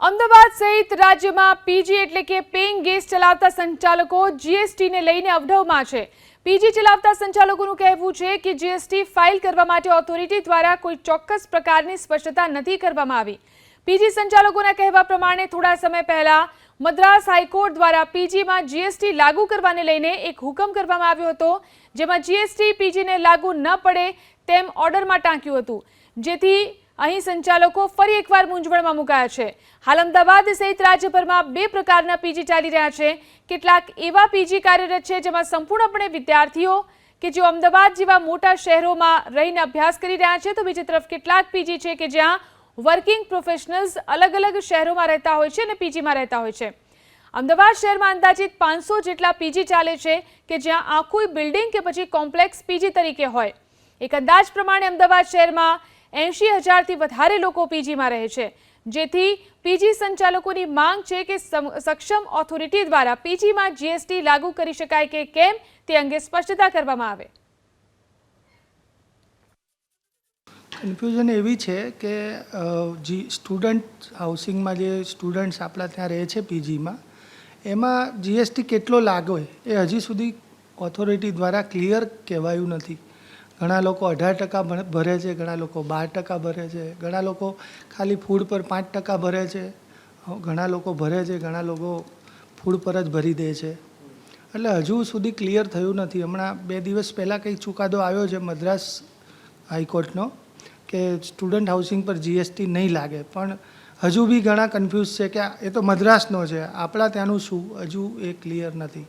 અમદાવાદ સહિત રાજ્યમાં પીજી એટલે કે પેઇંગ ગેસ્ટ ચલાવતા સંચાલકો જીએસટીને લઈને અવઢવમાં છે. પીજી ચલાવતા સંચાલકોનું કહેવું છે કે જીએસટી ફાઇલ કરવા માટે ઓથોરિટી દ્વારા કોઈ ચોક્કસ પ્રકારની સ્પષ્ટતા નથી કરવામાં આવી. પીજી સંચાલકોના કહેવા પ્રમાણે થોડા સમય પહેલા મદ્રાસ હાઈકોર્ટ દ્વારા પીજીમાં જીએસટી લાગુ કરવાને લઈને એક હુકમ કરવામાં આવ્યો હતો, જેમાં જીએસટી પીજીને લાગુ ન પડે તેમ ઓર્ડરમાં ટાંક્યું હતું. જેથી અહીં સંચાલકો ફરી એકવાર મૂંઝવણમાં મુકાયા છે. હાલ અમદાવાદ સહિત રાજ્યભરમાં બે પ્રકારના પીજી ચાલી રહ્યા છે. કેટલાક એવા પીજી કાર્યરત છે જેમાં સંપૂર્ણપણે વિદ્યાર્થીઓ કે જેઓ અમદાવાદ જેવા મોટા શહેરોમાં રહીને અભ્યાસ કરી રહ્યા છે, તો બીજી તરફ કેટલાક પીજી છે કે જ્યાં વર્કિંગ પ્રોફેશનલ્સ અલગ અલગ શહેરોમાં રહેતા હોય છે અને પીજીમાં રહેતા હોય છે. અમદાવાદ શહેરમાં અંદાજિત પાંચસો જેટલા પીજી ચાલે છે કે જ્યાં આખું બિલ્ડિંગ કે પછી કોમ્પ્લેક્સ પીજી તરીકે હોય. એક અંદાજ પ્રમાણે અમદાવાદ શહેરમાં એંશી હજારથી વધારે લોકો પીજીમાં રહે છે. જેથી પીજી સંચાલકોની માંગ છે કે સક્ષમ ઓથોરિટી દ્વારા પીજીમાં જીએસટી લાગુ કરી શકાય કે કેમ તે અંગે સ્પષ્ટતા કરવામાં આવે. કન્ફ્યુઝન એવી છે કે જી સ્ટુડન્ટ હાઉસિંગમાં જે સ્ટુડન્ટ્સ આપણા ત્યાં રહે છે પીજીમાં, એમાં જીએસટી કેટલો લાગે એ હજી સુધી ઓથોરિટી દ્વારા ક્લિયર કહેવાયું નથી. ઘણા લોકો અઢાર ટકા ભરે છે, ઘણા લોકો બાર ટકા ભરે છે, ઘણા લોકો ખાલી ફૂડ પર પાંચ ટકા ભરે છે ઘણા લોકો ભરે છે, ઘણા લોકો ફૂડ પર જ ભરી દે છે. એટલે હજુ સુધી ક્લિયર થયું નથી. હમણાં બે દિવસ પહેલાં કંઈક ચુકાદો આવ્યો છે મદ્રાસ હાઈકોર્ટનો કે સ્ટુડન્ટ હાઉસિંગ પર જીએસટી નહીં લાગે. પણ હજુ બી ઘણા કન્ફ્યુઝ છે કે એ તો મદ્રાસનો છે. આપણા ત્યાંનું શું? હજુ એ ક્લિયર નથી.